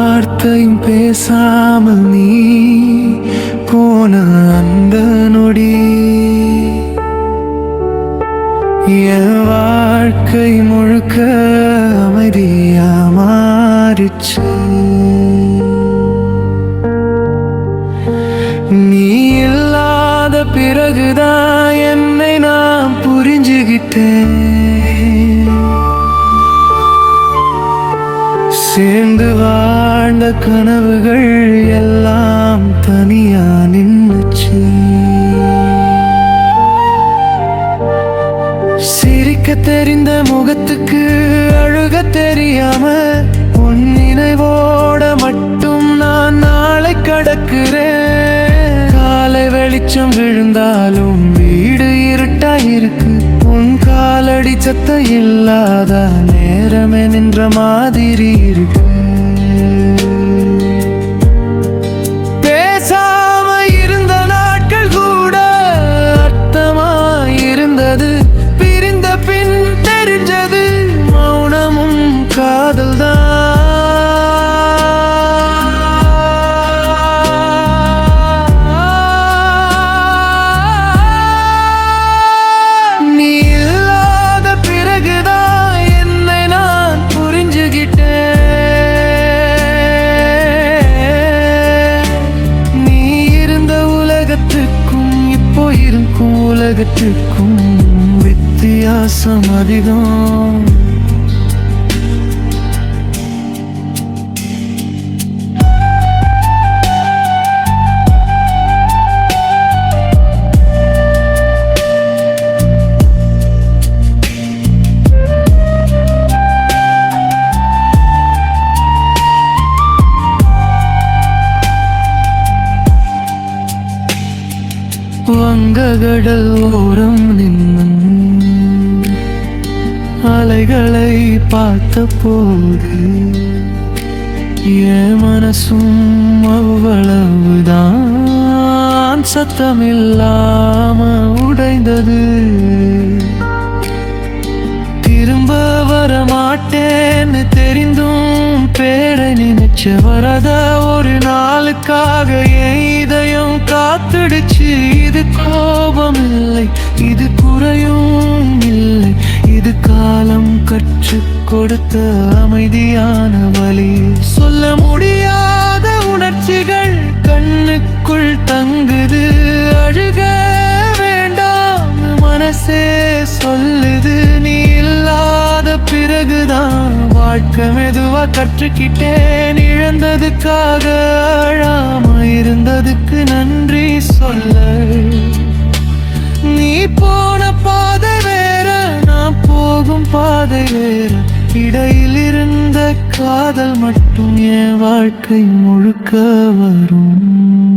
வார்த்தையும் பேசாமல் நீ போன அந்த நொடி. என் வாழ்க்கை முழுக்க அமைதியா மாறிச்சு. நீ இல்லாத பிறகுதான் என்னை நான் புரிஞ்சுகிட்டேன். சேர்ந்து வாழ்ந்த கனவுகள் எல்லாம் தனியா நின்னுச்சு. சிரிக்க தெரிந்த முகத்துக்கு அழுக தெரியாம உன் நினைவோட மட்டும் நான் நாளை கடக்கிறேன். காலை வெளிச்சம் விழுந்தாலும் வீடு இருட்டா இருக்கு. உன் காலடி சத்த இல்லாதானே. நேரமே நின்ற மாதிரி இருக்கு. உலகத்திற்கும் வித்தியாசம் அதிகம். வங்ககடல் ஓரம் நின்று அலைகளை பார்த்த போது என் மனசும் அவ்வளவுதான் சத்தமில்லாம உடைந்தது. திரும்ப வர மாட்டேன்னு தெரிந்தும் பேரை நினைச்ச வரத ஒரு நாளுக்காக எய்த இது குறையும் இல்லை. இது காலம் கற்றுக் கொடுத்த அமைதியான வழி. சொல்ல முடியாத உணர்ச்சிகள் கண்ணுக்குள் தங்குது. அழுக வேண்டாம் மனசே சொல்லுது. நீ இல்லாத பிறகுதான் வாழ்க்கை மெதுவா கற்றுக்கிட்டேன். இழந்ததுக்காக அழாம இருந்ததுக்கு நன்றி சொல்ல. நீ போன பாதை வேற நான் போகும் பாதை வேற. இடையில் இருந்த காதல் மட்டும் என் வாழ்க்கை முழுக்க வரும்.